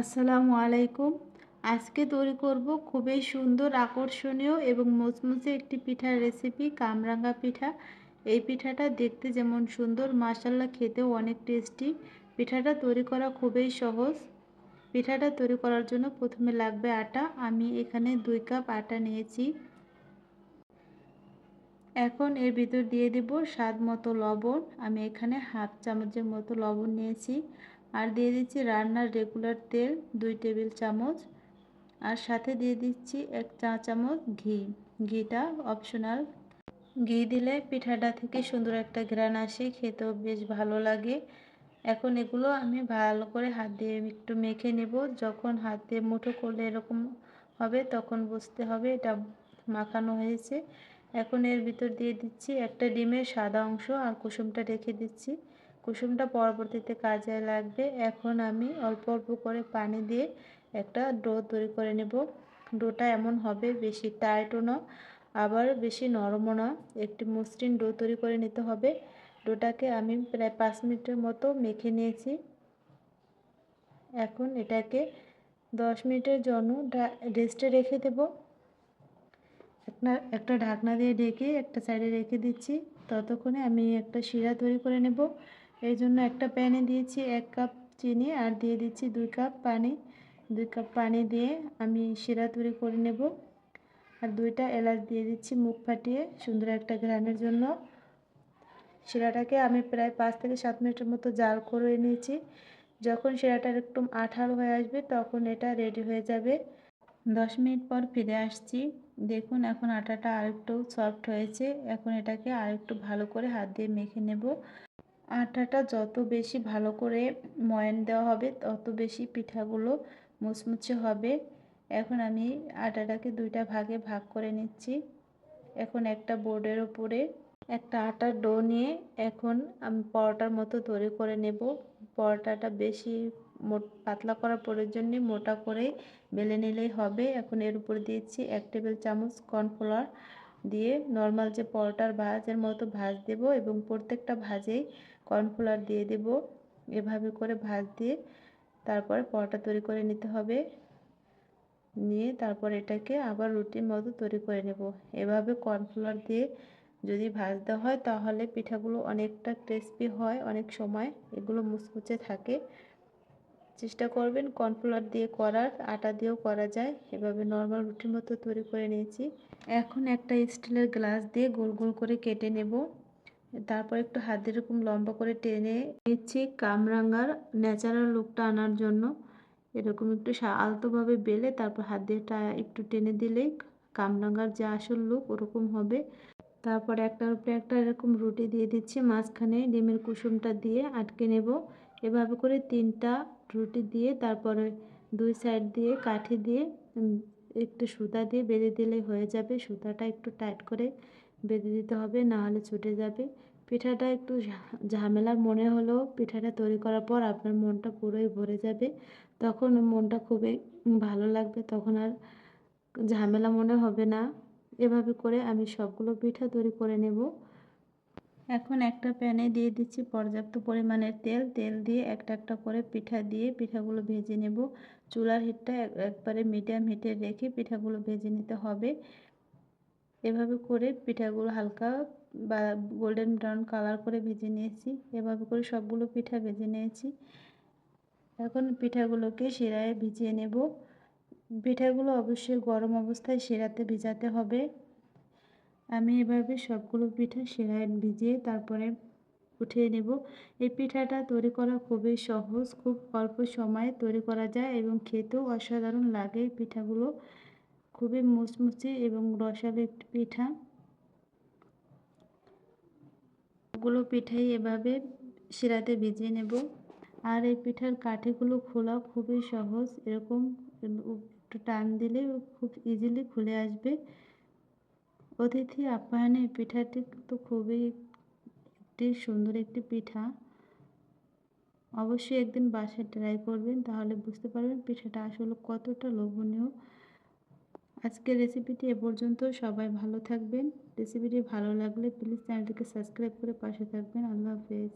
আসসালামু আলাইকুম। আজকে তৈরি করব খুবই সুন্দর, আকর্ষণীয় এবং মুচমুচে একটি পিঠার রেসিপি কামরাঙ্গা পিঠা। এই পিঠাটা দেখতে যেমন সুন্দর মাসাল্লা খেতেও অনেক টেস্টি পিঠাটা তৈরি করা খুবই সহজ। পিঠাটা তৈরি করার জন্য প্রথমে লাগবে আটা। আমি এখানে দুই কাপ আটা নিয়েছি। এখন এর ভিতর দিয়ে দেব স্বাদ মতো লবণ। আমি এখানে হাফ চামচের মতো লবণ নিয়েছি। আর দিয়ে দিচ্ছি রান্নার রেগুলার তেল দুই টেবিল চামচ। আর সাথে দিয়ে দিচ্ছি এক চা চামচ ঘি। ঘিটা অপশনাল ঘি দিলে পিঠাটা থেকে সুন্দর একটা গ্রান আসে, খেতেও বেশ ভালো লাগে। এখন এগুলো আমি ভালো করে হাত দিয়ে একটু মেখে নেব। যখন হাত দিয়ে মুঠো করলে এরকম হবে, তখন বুঝতে হবে এটা মাখানো হয়েছে। এখন এর ভিতর দিয়ে দিচ্ছি একটা ডিমের সাদা অংশ আর কুসুমটা রেখে দিচ্ছি। কুসুমটা পরবর্তীতে কাজে লাগবে। এখন আমি অল্প অল্প করে পানি দিয়ে একটা ডো তৈরি করে নেব। ডোটা এমন হবে, বেশি টাইটও না, আবার বেশি নরমও না। একটি মসৃণ ডো তৈরি করে নিতে হবে। ডোটাকে আমি প্রায় পাঁচ মিনিটের মতো মেখে নিয়েছি। এখন এটাকে দশ মিনিটের জন্য রেস্টে রেখে দেব। একটা ঢাকনা দিয়ে ঢেকে একটা সাইডে রেখে দিচ্ছি। ততক্ষণে আমি একটা শিরা তৈরি করে নেব। এই জন্য একটা প্যানে দিয়েছি এক কাপ চিনি আর দিয়ে দিচ্ছি দুই কাপ পানি। দুই কাপ পানি দিয়ে আমি শিরা তৈরি করে নেব। আর দুইটা এলাচ দিয়ে দিচ্ছি মুখ ফাটিয়ে সুন্দর একটা ঘ্রানের জন্য। শিরাটাকে আমি প্রায় পাঁচ থেকে সাত মিনিটের মতো জাল করে নিয়েছি। যখন শিরাটা একটু আঠালো হয়ে আসবে তখন এটা রেডি হয়ে যাবে। দশ মিনিট পর ফিরে আসছি। দেখুন এখন আটাটা আরেকটু সফট হয়েছে। এখন এটাকে আরেকটু ভালো করে হাত দিয়ে মেখে নেব। আটাটা যত বেশি ভালো করে ময়ান দেওয়া হবে, তত বেশি পিঠাগুলো মুচমুচে হবে। এখন আমি আটাটাকে দুইটা ভাগে ভাগ করে নিচ্ছি। এখন একটা বোর্ডের ওপরে একটা আটার ডো নিয়ে এখন আমি পরোটার মতো তৈরি করে নেব। পরোটাটা বেশি পাতলা করার প্রয়োজন নেই মোটা করেই বেলে নিলেই হবে। এখন এর উপর দিয়েছি এক টেবিল চামচ কর্নফ্লাওয়ার। দিয়ে নর্মাল যে পরোটার ভাজের মতো ভাজ দেব এবং প্রত্যেকটা ভাজেই কর্নফ্লাওয়ার দিয়ে দেব। এভাবে করে ভাজ দিয়ে তারপরে পরোটা তৈরি করে নিতে হবে। নিয়ে তারপর এটাকে আবার রুটির মতো তৈরি করে নেব। এভাবে কর্নফ্লাওয়ার দিয়ে যদি ভাজতে হয় তাহলে পিঠাগুলো অনেকটা ক্রিসপি হয়, অনেক সময় এগুলো মুচমুচে থাকে। চেষ্টা করবেন কর্নফ্লাওয়ার দিয়ে করার, আটা দিয়েও করা যায়। এভাবে নর্মাল রুটির মতো তৈরি করে নিয়েছি। এখন একটা স্টিলের গ্লাস দিয়ে গোল গোল করে কেটে নেব। তারপর একটু হাত এরকম লম্বা করে টেনে নিচ্ছি কামরাঙ্গার ন্যাচারাল লুকটা আনার জন্য। এরকম একটু আলতোভাবে বেলে তারপর হাত দিয়ে একটু টেনে দিলেই কামরাঙ্গার যে আসল লুক ওরকম হবে। তারপর একটার উপরে একটা এরকম রুটি দিয়ে দিচ্ছি, মাঝখানে ডিমের কুসুমটা দিয়ে আটকে নেব। এভাবে করে তিনটা রুটি দিয়ে তারপরে দুই সাইড দিয়ে কাঠি দিয়ে একটু সুতা দিয়ে বেঁধে দিলেই হয়ে যাবে। সুতাটা একটু টাইট করে বেঁধে দিতে হবে না হলে ছুটে যাবে। পিঠাটা একটু ঝামেলা মনে হলেও পিঠাটা তৈরি করার পর আপনার মনটা পুরোই ভরে যাবে। তখন মনটা খুবই ভালো লাগবে, তখন আর ঝামেলা মনে হবে না। এভাবে করে আমি সবগুলো পিঠা তৈরি করে নেব। এখন একটা প্যানে দিয়ে দিচ্ছি পর্যাপ্ত পরিমাণের তেল। তেল দিয়ে একটা একটা করে পিঠা দিয়ে পিঠাগুলো ভেজে নেব। চুলার হিটটা একবারে মিডিয়াম হিটে রেখে পিঠাগুলো ভেজে নিতে হবে। এভাবে করে পিঠাগুলো হালকা বা গোল্ডেন ব্রাউন কালার করে ভেজে নিয়েছি। এভাবে করে সবগুলো পিঠা ভেজে নিয়েছি। এখন পিঠাগুলোকে শিরায় ভিজিয়ে নেব। পিঠাগুলো অবশ্যই গরম অবস্থায় শিরাতে ভিজাতে হবে। আমি এভাবে সবগুলো পিঠা শিরায় ভিজিয়ে তারপরে উঠিয়ে নেব। এই পিঠাটা তৈরি করা খুবই সহজ, খুব অল্প সময়ে তৈরি করা যায় এবং খেতেও অসাধারণ লাগে পিঠাগুলো। খুবই মুচমুচে এবং রসালো একটি পিঠা। গুলো পিঠাই এভাবে শিরাতে ভিজিয়ে নেব। আর এই পিঠার কাঠিগুলো খোলা খুবই সহজ। এরকম একটু টান দিলে খুব ইজিলি খুলে আসবে। অতিথি আপ্যায়নে পিঠাটি তো খুবই একটি সুন্দর একটি পিঠা। অবশ্যই একদিন বাসায় ট্রাই করবেন, তাহলে বুঝতে পারবেন পিঠাটা আসলে কতটা লোভনীয়। আজকের রেসিপিটি এ পর্যন্ত। সবাই ভালো থাকবেন। রেসিপিটি ভালো লাগলে প্লিজ চ্যানেলটিকে সাবস্ক্রাইব করে পাশে থাকবেন। আল্লাহ হাফেজ।